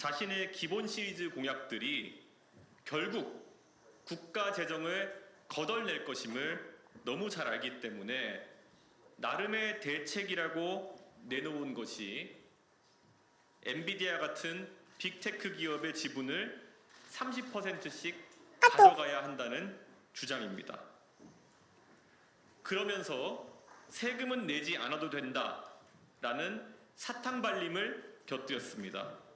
자신의 기본 시리즈 공약들이 결국 국가 재정을 거덜낼 것임을 너무 잘 알기 때문에 나름의 대책이라고 내놓은 것이 엔비디아 같은 빅테크 기업의 지분을 30%씩 가져가야 한다는 주장입니다. 그러면서 세금은 내지 않아도 된다라는 사탕 발림을 곁들였습니다.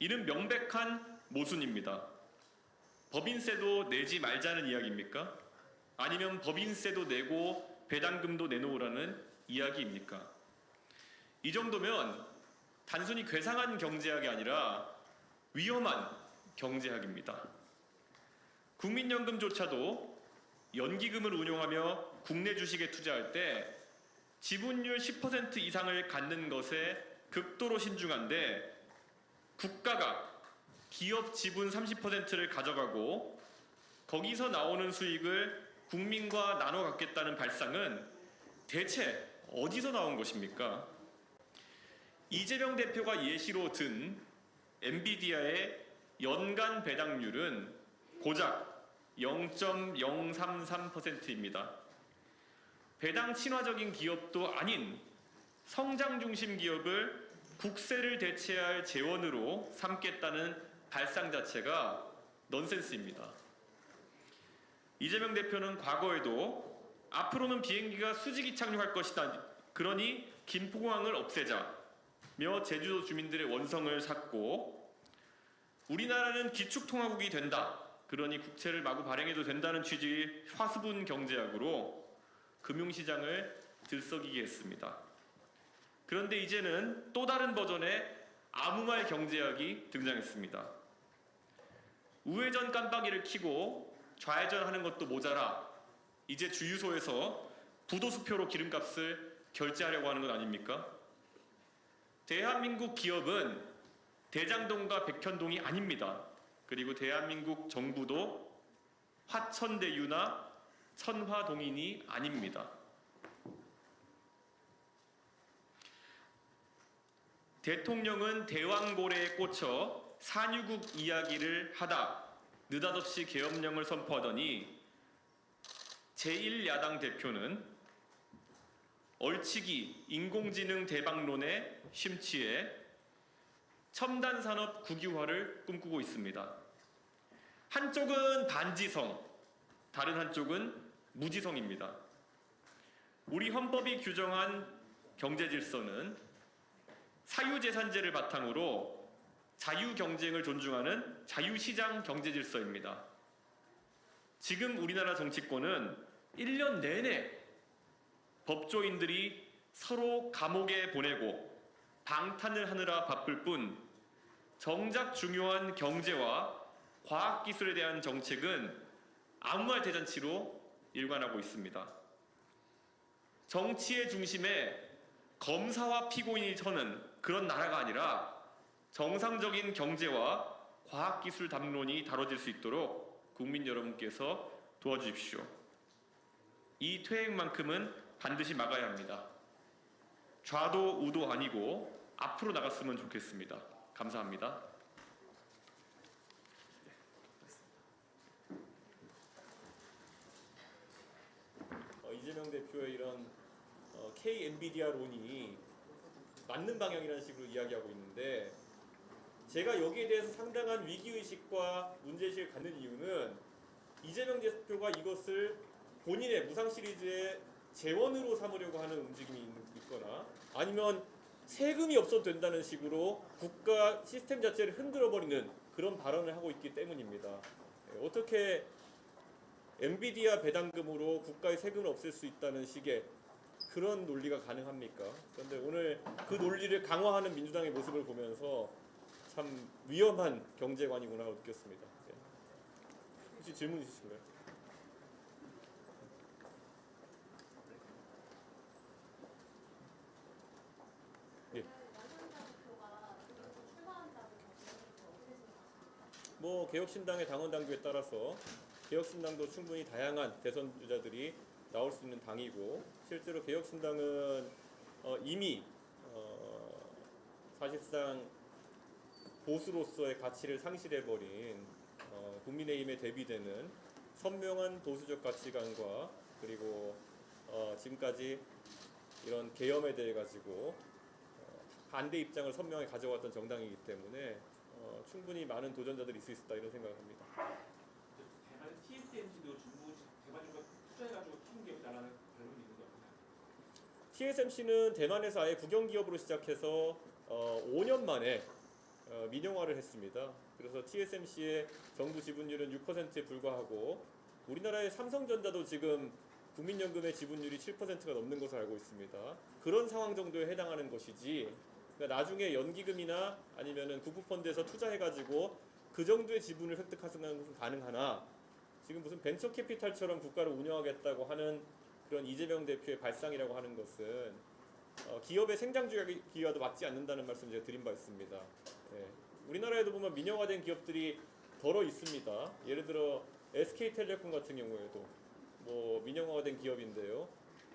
이는 명백한 모순입니다. 법인세도 내지 말자는 이야기입니까? 아니면 법인세도 내고 배당금도 내놓으라는 이야기입니까? 이 정도면 단순히 괴상한 경제학이 아니라 위험한 경제학입니다. 국민연금조차도 연기금을 운용하며 국내 주식에 투자할 때 지분율 10% 이상을 갖는 것에 극도로 신중한데 국가가 기업 지분 30%를 가져가고 거기서 나오는 수익을 국민과 나눠 갖겠다는 발상은 대체 어디서 나온 것입니까? 이재명 대표가 예시로 든 엔비디아의 연간 배당률은 고작 0.033%입니다. 배당 친화적인 기업도 아닌 성장 중심 기업을 국세를 대체할 재원으로 삼겠다는 발상 자체가 넌센스입니다. 이재명 대표는 과거에도 앞으로는 비행기가 수직이 착륙할 것이다. 그러니 김포공항을 없애자며 제주도 주민들의 원성을 샀고 우리나라는 기축통화국이 된다. 그러니 국채를 마구 발행해도 된다는 취지의 화수분 경제학으로 금융시장을 들썩이게 했습니다. 그런데 이제는 또 다른 버전의 아무 말 경제학이 등장했습니다. 우회전 깜빡이를 켜고 좌회전하는 것도 모자라 이제 주유소에서 부도수표로 기름값을 결제하려고 하는 것 아닙니까? 대한민국 기업은 대장동과 백현동이 아닙니다. 그리고 대한민국 정부도 화천대유나 천화동인이 아닙니다. 대통령은 대왕고래에 꽂혀 산유국 이야기를 하다 느닷없이 계엄령을 선포하더니 제1야당 대표는 얼치기 인공지능 대박론에 심취해 첨단 산업 국유화를 꿈꾸고 있습니다. 한쪽은 반지성, 다른 한쪽은 무지성입니다. 우리 헌법이 규정한 경제 질서는 사유재산제를 바탕으로 자유 경쟁을 존중하는 자유시장 경제 질서입니다. 지금 우리나라 정치권은 1년 내내 법조인들이 서로 감옥에 보내고 방탄을 하느라 바쁠 뿐 정작 중요한 경제와 과학기술에 대한 정책은 아무 말 대잔치로 일관하고 있습니다. 정치의 중심에 검사와 피고인이 서는 그런 나라가 아니라 정상적인 경제와 과학기술 담론이 다뤄질 수 있도록 국민 여러분께서 도와주십시오. 이 퇴행만큼은 반드시 막아야 합니다. 좌도 우도 아니고 앞으로 나갔으면 좋겠습니다. 감사합니다. 어, 이재명 대표의 이런 어, K 엔비디아론이 맞는 방향이라는 식으로 이야기하고 있는데 제가 여기에 대해서 상당한 위기 의식과 문제 의식을 갖는 이유는 이재명 대표가 이것을 본인의 무상 시리즈의 재원으로 삼으려고 하는 움직임이 있- 있거나 아니면 세금이 없어도 된다는 식으로 국가 시스템 자체를 흔들어 버리는 그런 발언을 하고 있기 때문입니다. 예, 어떻게 엔비디아 배당금으로 국가의 세금을 없앨 수 있다는 식의 그런 논리가 가능합니까? 그런데 오늘 그 논리를 강화하는 민주당의 모습을 보면서 참 위험한 경제관이구나 느꼈습니다. 네. 혹시 질문 있으신가요? 예. 뭐 개혁신당의 당원 당규에 따라서 개혁신당도 충분히 다양한 대선 주자들이 나올 수 있는 당이고 실제로 개혁신당은 어, 이미 어, 사실상 보수로서의 가치를 상실해버린 어, 국민의힘에 대비되는 선명한 보수적 가치관과 그리고 어, 지금까지 이런 계엄에 대해 가지고 어, 반대 입장을 선명하게 가져왔던 정당이기 때문에 어, 충분히 많은 도전자들이 있을 수 있다 이런 생각을 합니다. 대만 TSMC도 중국 대만주가 투자해가지고 키운 기업이다라는 결론이 있는 거 같아요. TSMC는 대만에서 아예 국영 기업으로 시작해서 어, 5년 만에 어, 민영화를 했습니다. 그래서 TSMC의 정부 지분율은 6%에 불과하고 우리나라의 삼성전자도 지금 국민연금의 지분율이 7%가 넘는 것으로 알고 있습니다. 그런 상황 정도에 해당하는 것이지 그러니까 나중에 연기금이나 아니면은 국부펀드에서 투자해가지고 그 정도의 지분을 획득하는 것은 가능하나 지금 무슨 벤처 캐피탈처럼 국가를 운영하겠다고 하는 그런 이재명 대표의 발상이라고 하는 것은 어, 기업의 생장주기와도 맞지 않는다는 말씀 제가 드린 바 있습니다. 예. 우리나라에도 보면 민영화된 기업들이 더러 있습니다. 예를 들어 SK텔레콤 같은 경우에도 뭐 민영화가 된 기업인데요.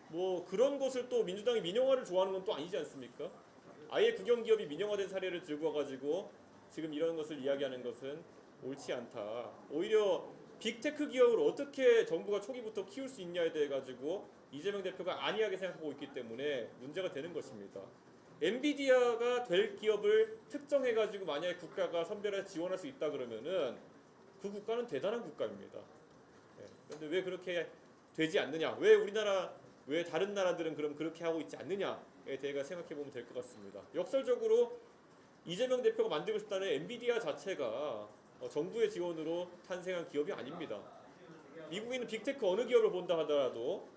뭐 그런 것을 또 민주당이 민영화를 좋아하는 건 또 아니지 않습니까? 아예 국영 기업이 민영화된 사례를 들고 와가지고 지금 이런 것을 이야기하는 것은 옳지 않다. 오히려 빅테크 기업을 어떻게 정부가 초기부터 키울 수 있냐에 대해 가지고 이재명 대표가 안이하게 생각하고 있기 때문에 문제가 되는 것입니다. 엔비디아가 될 기업을 특정해 가지고 만약에 국가가 선별해서 지원할 수 있다 그러면은 그 국가는 대단한 국가입니다. 예. 그런데 왜 그렇게 되지 않느냐? 왜 우리나라 왜 다른 나라들은 그럼 그렇게 하고 있지 않느냐에 대해 생각해 보면 될 것 같습니다. 역설적으로 이재명 대표가 만들고 싶다는 엔비디아 자체가 어, 정부의 지원으로 탄생한 기업이 아닙니다. 미국인은 빅테크 어느 기업을 본다 하더라도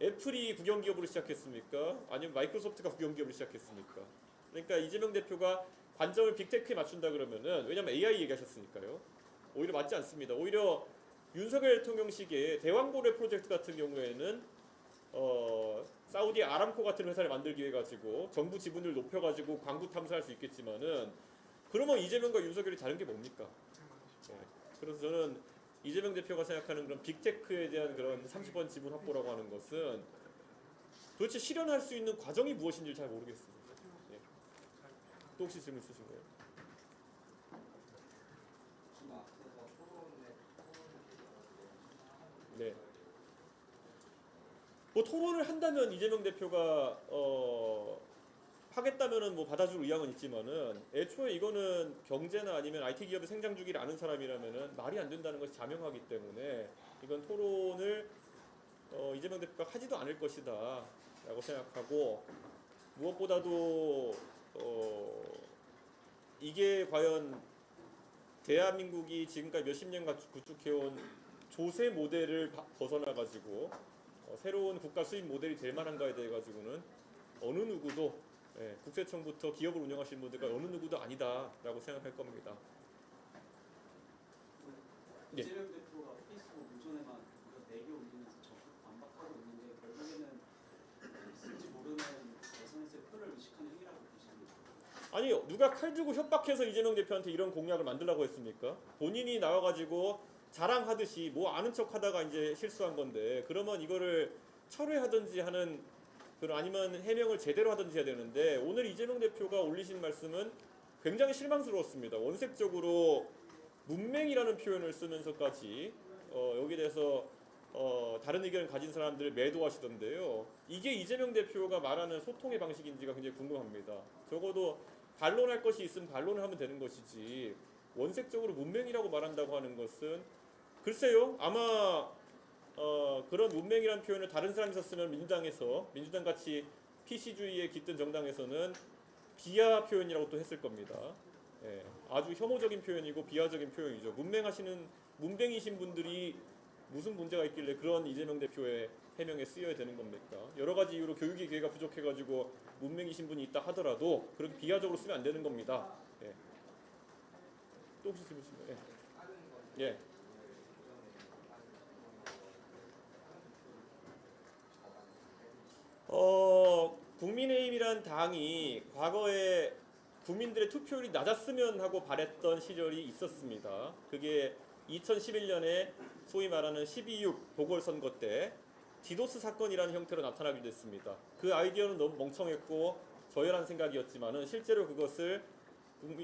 애플이 국영 기업으로 시작했습니까? 아니면 마이크로소프트가 국영 기업으로 시작했습니까? 그러니까 이재명 대표가 관점을 빅테크에 맞춘다 그러면은 왜냐면 AI 얘기하셨으니까요. 오히려 맞지 않습니다. 오히려 윤석열 대통령 시기에 대왕고래 프로젝트 같은 경우에는 어, 사우디 아람코 같은 회사를 만들기 위해 가지고 정부 지분을 높여 가지고 광부 탐사할 수 있겠지만은 그러면 이재명과 윤석열이 다른 게 뭡니까? 네. 그래서 저는 이재명 대표가 생각하는 그런 빅테크에 대한 그런 30번 지분 확보라고 하는 것은 도대체 실현할 수 있는 과정이 무엇인지 잘 모르겠습니다. 예. 또 혹시 질문 있으신 거예요? 네. 뭐 토론을 한다면 이재명 대표가 어 하겠다면은 뭐 받아줄 의향은 있지만은 애초에 이거는 경제나 아니면 IT 기업의 생장 주기를 아는 사람이라면은 말이 안 된다는 것이 자명하기 때문에 이건 토론을 어 이재명 대표가 하지도 않을 것이다라고 생각하고 무엇보다도 어 이게 과연 대한민국이 지금까지 몇십 년간 구축해온 조세 모델을 바- 벗어나 가지고 어, 새로운 국가 수입 모델이 될 만한가에 대해 가지고는 어느 누구도 예, 국세청부터 기업을 운영하시는 분들과 어느 누구도 아니다라고 생각할 겁니다. 예. 이재명 대표가 페이스북 무려 4개 올리면서 적극 반박하고 있는데 결국에는 있을지 모르는 SNS의 표를 의식하는 행위라고 보시는 거죠. 아니 누가 칼 들고 협박해서 이재명 대표한테 이런 공약을 만들라고 했습니까? 본인이 나와가지고 자랑하듯이 뭐 아는 척하다가 이제 실수한 건데 그러면 이거를 철회하든지 하는 그런 아니면 해명을 제대로 하든지 해야 되는데 오늘 이재명 대표가 올리신 말씀은 굉장히 실망스러웠습니다. 원색적으로 문맹이라는 표현을 쓰면서까지 어, 여기에 대해서 어, 다른 의견을 가진 사람들을 매도하시던데요. 이게 이재명 대표가 말하는 소통의 방식인지가 굉장히 궁금합니다. 적어도 반론할 것이 있으면 반론을 하면 되는 것이지 원색적으로 문맹이라고 말한다고 하는 것은 글쎄요 아마 어, 그런 문맹이라는 표현을 다른 사람이 썼으면 민주당에서 민주당 같이 PC주의에 깃든 정당에서는 비하 표현이라고 또 했을 겁니다. 예, 아주 혐오적인 표현이고 비하적인 표현이죠. 문맹하시는 문맹이신 분들이 무슨 문제가 있길래 그런 이재명 대표의 해명에 쓰여야 되는 겁니까? 여러 가지 이유로 교육의 기회가 부족해가지고 문맹이신 분이 있다 하더라도 그렇게 비하적으로 쓰면 안 되는 겁니다. 예. 또 혹시 질문 있으신가요? 예. 예. 어, 국민의힘이란 당이 과거에 국민들의 투표율이 낮았으면 하고 바랬던 시절이 있었습니다. 그게 2011년에 소위 말하는 12.6 보궐선거 때 디도스 사건이라는 형태로 나타나게 됐습니다. 그 아이디어는 너무 멍청했고 저열한 생각이었지만은 실제로 그것을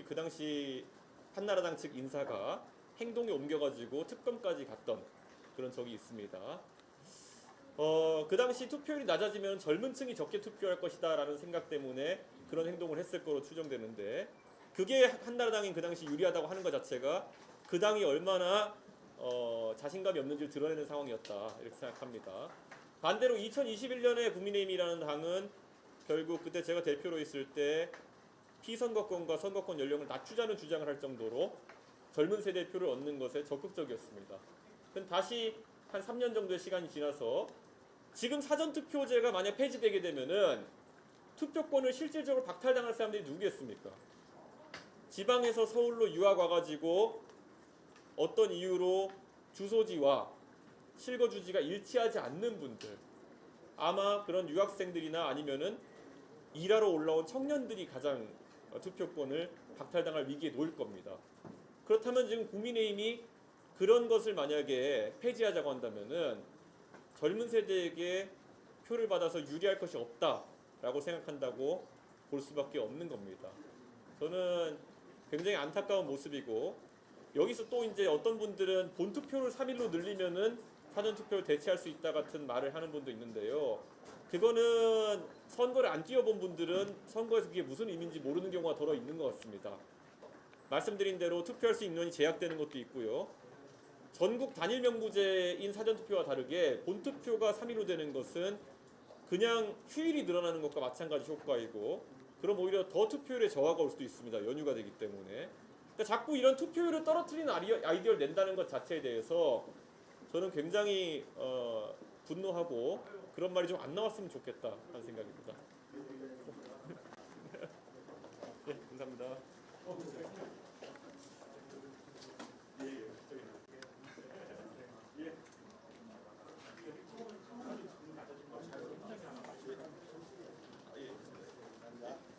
그 당시 한나라당 측 인사가 행동에 옮겨가지고 특검까지 갔던 그런 적이 있습니다. 어, 그 당시 투표율이 낮아지면 젊은 층이 적게 투표할 것이다라는 생각 때문에 그런 행동을 했을 거로 추정되는데 그게 한나라당이 그 당시 유리하다고 하는 것 자체가 그 당이 얼마나 어, 자신감이 없는지를 드러내는 상황이었다 이렇게 생각합니다. 반대로 2021년에 국민의힘이라는 당은 결국 그때 제가 대표로 있을 때 피선거권과 선거권 연령을 낮추자는 주장을 할 정도로 젊은 세대 표를 얻는 것에 적극적이었습니다. 다시 한 3년 정도의 시간이 지나서 지금 사전 투표제가 만약 폐지되게 되면은 투표권을 실질적으로 박탈당할 사람들이 누구겠습니까? 지방에서 서울로 유학 와가지고 어떤 이유로 주소지와 실거주지가 일치하지 않는 분들 아마 그런 유학생들이나 아니면은 일하러 올라온 청년들이 가장 어, 투표권을 박탈당할 위기에 놓일 겁니다. 그렇다면 지금 국민의힘이 그런 것을 만약에 폐지하자고 한다면은 젊은 세대에게 표를 받아서 유리할 것이 없다라고 생각한다고 볼 수밖에 없는 겁니다. 저는 굉장히 안타까운 모습이고 여기서 또 이제 어떤 분들은 본투표를 3일로 늘리면은 사전투표를 대체할 수 있다 같은 말을 하는 분도 있는데요. 그거는 선거를 안 뛰어본 분들은 선거에서 그게 무슨 의미인지 모르는 경우가 더러 있는 것 같습니다. 말씀드린 대로 투표할 수 있는 인원이 제약되는 것도 있고요. 전국 단일 명부제인 사전투표와 다르게 본투표가 3일로 되는 것은 그냥 휴일이 늘어나는 것과 마찬가지 효과이고 그럼 오히려 더 투표율에 저하가 올 수도 있습니다. 연휴가 되기 때문에. 그러니까 자꾸 이런 투표율을 떨어뜨리는 아이디어- 아이디어를 낸다는 것 자체에 대해서 저는 굉장히 어, 분노하고 그런 말이 좀 안 나왔으면 좋겠다 하는 생각입니다. 네, 감사합니다.